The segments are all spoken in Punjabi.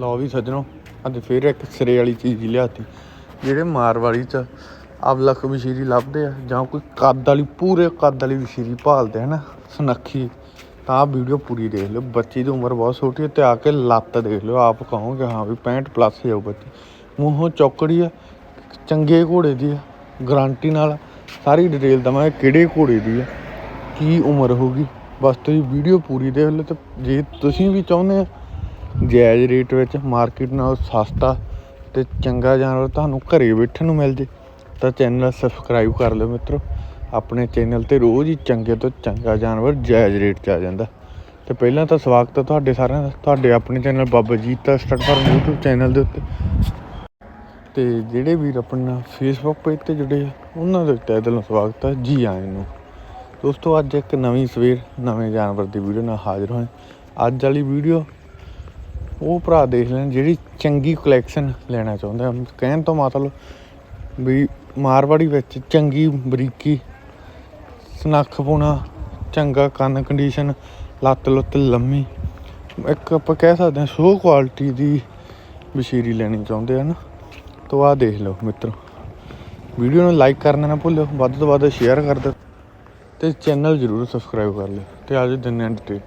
ਲਓ ਵੀ ਸੱਜਣੋ, ਅੱਜ ਫੇਰ ਇੱਕ ਸਿਰੇ ਵਾਲੀ ਚੀਜ਼ ਲਿਆਤੀ। ਜਿਹੜੇ ਮਾਰਵਾੜੀ ਚ ਅਵਲਖ ਵਸ਼ੀਰੀ ਲੱਭਦੇ ਆ, ਜਾਂ ਕੋਈ ਕੱਦ ਵਾਲੀ, ਪੂਰੇ ਕੱਦ ਵਾਲੀ ਵਸ਼ੀਰੀ ਭਾਲਦੇ ਆ ਨਾ, ਸੁਨੱਖੀ, ਤਾਂ ਵੀਡੀਓ ਪੂਰੀ ਦੇਖ ਲਿਓ। ਬੱਚੀ ਦੀ ਉਮਰ ਬਹੁਤ ਛੋਟੀ ਹੈ ਤੇ ਆ ਕੇ ਲੱਤ ਦੇਖ ਲਿਓ। ਆਪ ਕਹੋਗੇ, ਹਾਂ ਵੀ 65 ਪਲੱਸ ਜਾਊ ਬੱਚੀ। ਮੂੰਹੋਂ ਚੌਕੜੀ ਆ, ਚੰਗੇ ਘੋੜੇ ਦੀ ਆ ਗਾਰੰਟੀ ਨਾਲ ਸਾਰੀ ਡਿਟੇਲ ਦਵਾਂਗੇ ਕਿਹੜੇ ਘੋੜੇ ਦੀ ਆ, ਕੀ ਉਮਰ ਹੋਊਗੀ ਬਸ ਤੁਸੀਂ ਵੀਡੀਓ ਪੂਰੀ ਦੇਖ ਲਓ ਤੇ ਜੇ ਤੁਸੀਂ ਵੀ ਚਾਹੁੰਦੇ ਆ ਜਾਇਜ਼ ਰੇਟ ਵਿੱਚ ਮਾਰਕੀਟ ਨਾਲੋਂ ਸਸਤਾ ਅਤੇ ਚੰਗਾ ਜਾਨਵਰ ਤੁਹਾਨੂੰ ਘਰੇ ਬੈਠਣ ਨੂੰ ਮਿਲ ਜੇ, ਤਾਂ ਚੈਨਲ ਸਬਸਕ੍ਰਾਈਬ ਕਰ ਲਿਓ ਮਿੱਤਰੋ। ਆਪਣੇ ਚੈਨਲ ਤੇ ਰੋਜ਼ ਹੀ ਚੰਗੇ ਤੋਂ ਚੰਗਾ ਜਾਨਵਰ ਜਾਇਜ਼ ਰੇਟ 'ਚ ਆ ਜਾਂਦਾ। ਤੇ ਪਹਿਲਾਂ ਤਾਂ ਸਵਾਗਤ ਹੈ ਤੁਹਾਡੇ ਸਾਰਿਆਂ ਦਾ। ਤੁਹਾਡੇ ਆਪਣੇ ਚੈਨਲ ਬਾਬਾ ਜੀਤ ਦਾ ਸਟਾਰਟ ਫਾਰਮ YouTube ਚੈਨਲ ਦੇ ਉੱਤੇ। ਤੇ ਜਿਹੜੇ ਵੀਰ ਆਪਣਾ ਫੇਸਬੁੱਕ ਪੇਜ ਤੇ ਜੁੜੇ ਆ, ਉਹਨਾਂ ਦੇ ਤਹਿ ਦਿਲੋਂ ਸਵਾਗਤ ਹੈ ਜੀ ਆਇਆਂ ਨੂੰ। ਦੋਸਤੋ, ਅੱਜ ਇੱਕ ਨਵੀਂ ਸਵੇਰ ਨਵੇਂ ਜਾਨਵਰ ਦੀ ਵੀਡੀਓ ਨਾਲ ਹਾਜ਼ਰ ਹੋਏ। ਅੱਜ ਵਾਲੀ ਵੀਡੀਓ ਉਹ ਭਰਾ ਦੇਖ ਲੈਣ, ਜਿਹੜੀ ਚੰਗੀ ਕਲੈਕਸ਼ਨ ਲੈਣਾ ਚਾਹੁੰਦੇ। ਆ ਕਹਿਣ ਤੋਂ ਮਤਲਬ ਵੀ ਮਾਰਵਾੜੀ ਵਿੱਚ ਚੰਗੀ, ਬਰੀਕੀ, ਸਨੱਖ ਪੁਣਾ, ਚੰਗਾ ਕੰਨ ਕੰਡੀਸ਼ਨ ਲੱਤ ਲੁੱਤ ਲੰਮੀ, ਇੱਕ ਆਪਾਂ ਕਹਿ ਸਕਦੇ ਹਾਂ ਸ਼ੋ ਕੁਆਲਿਟੀ ਦੀ ਬਸ਼ੀਰੀ ਲੈਣੀ ਚਾਹੁੰਦੇ ਆ ਨਾ। ਤੋ ਆ ਦੇਖ ਲਓ ਮਿੱਤਰੋ। ਵੀਡੀਓ ਨੂੰ ਲਾਈਕ ਕਰਨਾ ਨਾ ਭੁੱਲਿਓ, ਵੱਧ ਤੋਂ ਵੱਧ ਸ਼ੇਅਰ ਕਰ ਦਿਓ ਤੇ ਚੈਨਲ ਜਰੂਰ ਸਬਸਕ੍ਰਾਈਬ ਕਰ ਲਿਓ। ਤੇ ਅੱਜ ਦਿਨ ਐਂਡ ਤੇ।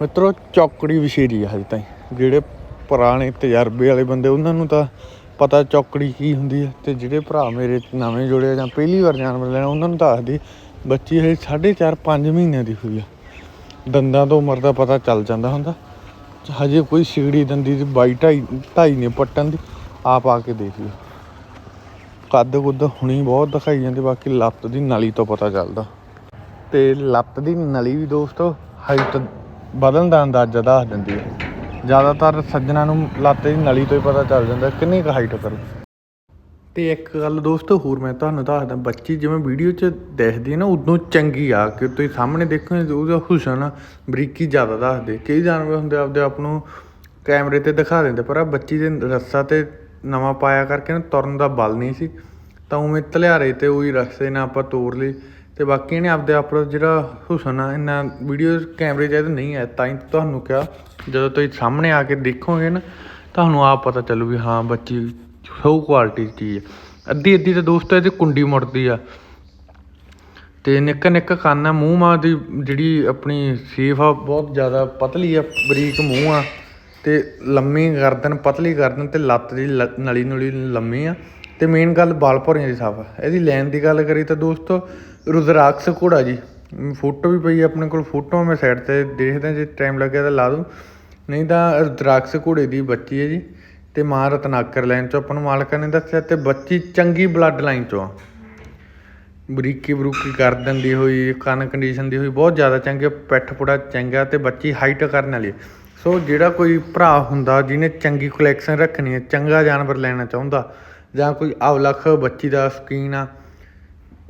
ਮਿੱਤਰੋ, ਚੌਕੜੀ ਵਿਸ਼ੇਰੀ ਆ ਹਜੇ ਤਾਈਂ। ਜਿਹੜੇ ਪੁਰਾਣੇ ਤਜਰਬੇ ਵਾਲੇ ਬੰਦੇ, ਉਹਨਾਂ ਨੂੰ ਤਾਂ ਪਤਾ ਚੌਕੜੀ ਕੀ ਹੁੰਦੀ ਹੈ ਤੇ ਜਿਹੜੇ ਭਰਾ ਮੇਰੇ ਨਵੇਂ ਜੁੜੇ ਜਾਂ ਪਹਿਲੀ ਵਾਰ ਜਾਨਵਰ ਲੈਣਾ, ਉਹਨਾਂ ਨੂੰ ਤਾਂ ਦੱਸਦੀ ਬੱਚੀ ਹਜੇ 4.5 5 ਮਹੀਨਿਆਂ ਦੀ ਹੋਈ ਆ। ਦੰਦਾਂ ਤੋਂ ਉਮਰ ਦਾ ਪਤਾ ਚੱਲ ਜਾਂਦਾ ਹੁੰਦਾ। ਹਜੇ ਕੋਈ ਸਿਗੜੀ ਦੰਦੀ ਦੀ ਬਾਈ ਢਾਈ ਢਾਈ ਨੇ ਪੱਟਣ ਦੀ, ਆਪ ਆ ਕੇ ਦੇਖ ਲਿਓ। ਕੱਦ ਕੁੱਦ ਹੁਣੀ ਬਹੁਤ ਦਿਖਾਈ ਜਾਂਦੀ, ਬਾਕੀ ਲੱਤ ਦੀ ਨਲੀ ਤੋਂ ਪਤਾ ਚੱਲਦਾ। ਤੇ ਲੱਤ ਦੀ ਨਲੀ ਵੀ ਦੋਸਤੋ, ਹਾਈਟ ਵਧਣ ਦਾ ਅੰਦਾਜ਼ਾ ਦੱਸ ਦਿੰਦੀ ਹੈ ਜ਼ਿਆਦਾਤਰ ਸੱਜਣਾ ਨੂੰ ਲੱਤ ਦੀ ਨਲੀ ਤੋਂ ਹੀ ਪਤਾ ਚੱਲ ਜਾਂਦਾ ਕਿੰਨੀ ਕੁ ਹਾਈਟ ਕਰੂ ਤੇ ਇੱਕ ਗੱਲ ਦੋਸਤੋ ਹੋਰ ਮੈਂ ਤੁਹਾਨੂੰ ਦੱਸਦਾ, ਬੱਚੀ ਜਿਵੇਂ ਵੀਡੀਓ 'ਚ ਦੇਖਦੀ ਹੈ ਨਾ, ਉਦੋਂ ਚੰਗੀ ਆ, ਕਿ ਤੁਸੀਂ ਸਾਹਮਣੇ ਦੇਖੋ ਉਹਦਾ ਹੁਸਨ ਬਰੀਕੀ ਜ਼ਿਆਦਾ ਦੱਸਦੇ। ਕਈ ਜਾਨਵਰ ਹੁੰਦੇ ਆਪਦੇ ਆਪ ਨੂੰ ਕੈਮਰੇ ਤੇ ਦਿਖਾ ਦਿੰਦੇ, ਪਰ ਆ ਬੱਚੀ ਦੇ ਰੱਸਾ ਤੇ ਨਵਾਂ ਪਾਇਆ ਕਰਕੇ ਨਾ ਤੁਰਨ ਦਾ ਬਲ ਨਹੀਂ ਸੀ। ਤਾਂ ਉਵੇਂ ਧਲਿਆਰੇ ਤੇ ਉਹੀ ਰਸਤੇ ਨਾਲ ਆਪਾਂ ਤੋੜ ਲਈ ਤੇ ਬਾਕੀ ਇਹਨੇ ਆਪਦੇ ਆਪ ਜਿਹੜਾ ਹੁਸਨ ਆ, ਇੰਨਾ ਵੀਡੀਓ ਕੈਮਰੇ 'ਚ ਇਹਦਾ ਨਹੀਂ ਹੈ। ਤਾਂ ਹੀ ਤੁਹਾਨੂੰ ਕਿਹਾ, ਜਦੋਂ ਤੁਸੀਂ ਸਾਹਮਣੇ ਆ ਕੇ ਦੇਖੋਗੇ ਨਾ, ਤੁਹਾਨੂੰ ਆਪ ਪਤਾ ਚੱਲੂ ਵੀ ਹਾਂ, ਬੱਚੀ ਸੋ ਕੁਆਲਿਟੀ ਚੀਜ਼ ਹੈ ਅੱਧੀ ਅੱਧੀ ਤਾਂ ਦੋਸਤੋ, ਇਹਦੀ ਕੁੰਡੀ ਮੁੜਦੀ ਆ। ਤੇ ਨਿੱਕਾ ਨਿੱਕਾ ਕੰਨ ਆ, ਮੂੰਹ ਮਾਂ ਦੀ ਜਿਹੜੀ ਆਪਣੀ ਸੇਫ ਆ ਬਹੁਤ ਜ਼ਿਆਦਾ ਪਤਲੀ ਆ, ਬਰੀਕ ਮੂੰਹ ਆ। ਤੇ ਲੰਮੀ ਗਰਦਨ, ਪਤਲੀ ਗਰਦਨ ਤੇ ਲੱਤ ਦੀ ਲ- ਨਲੀ ਨੁਲੀ ਲੰਮੀ ਆ। ਤੇ ਮੇਨ ਗੱਲ ਬਾਲ ਭੌਰੀਆਂ ਦੀ ਸਾਫ਼ ਆ ਇਹਦੀ ਲੈਣ ਦੀ ਗੱਲ ਕਰੀ ਤਾਂ ਦੋਸਤੋ, ਰੁਦਰਾਕਸ ਘੋੜਾ ਜੀ। ਫੋਟੋ ਵੀ ਪਈ ਆਪਣੇ ਕੋਲ, ਫੋਟੋ ਮੈਂ ਸਾਈਡ ਤੇ ਦੇਖਦਾ ਜੇ ਟਾਈਮ ਲੱਗਿਆ ਤਾਂ ਲਾ ਦੂੰ। ਨਹੀਂ ਤਾਂ ਰੁਦਰਾਕਸ ਘੋੜੇ ਦੀ ਬੱਚੀ ਹੈ ਜੀ ਤੇ ਮਾਂ ਰਤਨਾਕਰ ਲਾਈਨ ਚੋਂ ਆਪਾਂ ਨੂੰ ਮਾਲਕਾਂ ਨੇ ਦੱਸਿਆ ਤੇ ਬੱਚੀ ਚੰਗੀ ਬਲੱਡ ਲਾਈਨ ਚੋਂ। ਆ ਬਰੀਕੀ ਬਰੂਕੀ ਕਰ ਦਿੰਦੀ ਹੋਈ ਕੰਨ ਕੰਡੀਸ਼ਨ ਦੀ ਹੋਈ, ਬਹੁਤ ਜ਼ਿਆਦਾ ਚੰਗੇ, ਪਿੱਠ ਪੁੜਾ ਚੰਗਾ ਤੇ ਬੱਚੀ ਹਾਈਟ ਕਰਨ ਵਾਲੀ ਸੋ ਜਿਹੜਾ ਕੋਈ ਭਰਾ ਹੁੰਦਾ ਜਿਹਨੇ ਚੰਗੀ ਕਲੈਕਸ਼ਨ ਰੱਖਣੀ ਹੈ, ਚੰਗਾ ਜਾਨਵਰ ਲੈਣਾ ਚਾਹੁੰਦਾ ਜਾਂ ਕੋਈ ਅਵਲਖ ਬੱਚੀ ਦਾ ਸਕੀਨ ਆ,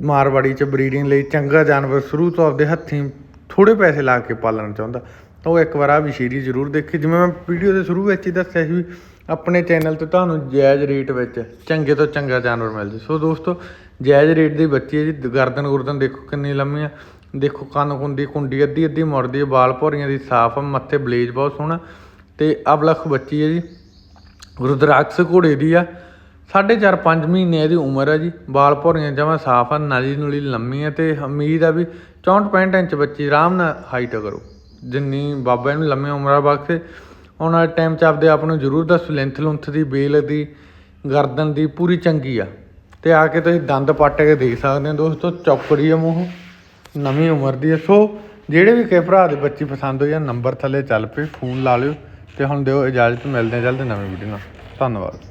ਮਾਰਵਾੜੀ ਚ ਬਰੀਡਿੰਗ ਲਈ ਚੰਗਾ ਜਾਨਵਰ ਸ਼ੁਰੂ ਤੋਂ ਆਪਦੇ ਹੱਥੀਂ ਥੋੜੇ ਪੈਸੇ ਲਾ ਕੇ ਪਾਲਣਾ ਚਾਹੁੰਦਾ। ਤਾਂ ਉਹ ਇੱਕ ਵਾਰ ਆ ਵਿਸ਼ੇਰੀ ਜ਼ਰੂਰ ਦੇਖੀ, ਜਿਵੇਂ ਮੈਂ ਵੀਡੀਓ ਦੇ ਸ਼ੁਰੂ ਵਿੱਚ ਹੀ ਦੱਸਿਆ ਸੀ ਵੀ ਆਪਣੇ ਚੈਨਲ ਤੇ ਤੁਹਾਨੂੰ ਜਾਇਜ਼ ਰੇਟ ਵਿੱਚ ਚੰਗੇ ਤੋਂ ਚੰਗਾ ਜਾਨਵਰ ਮਿਲ ਜੇ ਸੋ ਦੋਸਤੋ, ਜਾਇਜ਼ ਰੇਟ ਦੀ ਬੱਚੀ ਹੈ ਜੀ, ਗਰਦਨ ਗੁਰਦਨ ਦੇਖੋ ਕਿੰਨੀ ਲੰਮੀ ਆ। ਦੇਖੋ ਕੰਨ ਕੁੰਡੀ ਕੁੰਡੀ ਅੱਧੀ ਅੱਧੀ ਮੁੜਦੀ ਹੈ, ਵਾਲ ਭੌਰੀਆਂ ਦੀ ਸਾਫ਼ ਆ, ਮੱਥੇ ਬਲੇਜ ਬਹੁਤ ਸੋਹਣਾ। ਤੇ ਅਬਲਖ ਬੱਚੀ ਹੈ ਜੀ ਰੁਦਰਾਕਸ ਘੋੜੇ ਦੀ ਆ। ਸਾਢੇ ਚਾਰ 5 ਮਹੀਨੇ ਇਹਦੀ ਉਮਰ ਹੈ ਜੀ। ਵਾਲ ਭੌਰੀਆਂ ਜਮਾ ਸਾਫ਼ ਆ, ਨਲੀ ਨੂਲੀ ਲੰਮੀ ਹੈ ਤੇ ਉਮੀਦ ਆ ਵੀ 64 65 ਇੰਚ ਬੱਚੀ ਆਰਾਮ ਨਾਲ ਹਾਈਟ ਕਰੋ। ਜਿੰਨੀ ਬਾਬਾ ਇਹਨੂੰ ਲੰਮੀ ਉਮਰਾਂ ਬਖਸ਼ੇ ਆਉਣ ਵਾਲੇ ਟਾਈਮ 'ਚ ਆਪਦੇ ਆਪ ਨੂੰ ਜ਼ਰੂਰ ਦੱਸੋ ਲੈਂਥ ਲੁੰਥ ਦੀ, ਬੇਲ ਦੀ, ਗਰਦਨ ਦੀ, ਪੂਰੀ ਚੰਗੀ ਆ। ਤੇ ਆ ਕੇ ਤੁਸੀਂ ਦੰਦ ਪੱਟ ਕੇ ਦੇਖ ਸਕਦੇ ਹੋ ਦੋਸਤੋ, ਚੌਕੜੀ ਆ ਮੂੰਹ। ਨਵੀਂ ਉਮਰ ਦੀ ਆ। ਸੋ ਜਿਹੜੇ ਵੀ ਕਿਸੇ ਭਰਾ ਦੇ ਬੱਚੀ ਪਸੰਦ ਹੋਈ ਆ, ਨੰਬਰ ਥੱਲੇ ਚੱਲ ਪਏ, ਫੋਨ ਲਾ ਲਿਓ ਤੇ ਹੁਣ ਦਿਓ ਇਜਾਜ਼ਤ, ਮਿਲਦੇ ਆ ਜਲਦ ਨਵੀਂ ਵੀਡੀਓ ਨਾਲ। ਧੰਨਵਾਦ।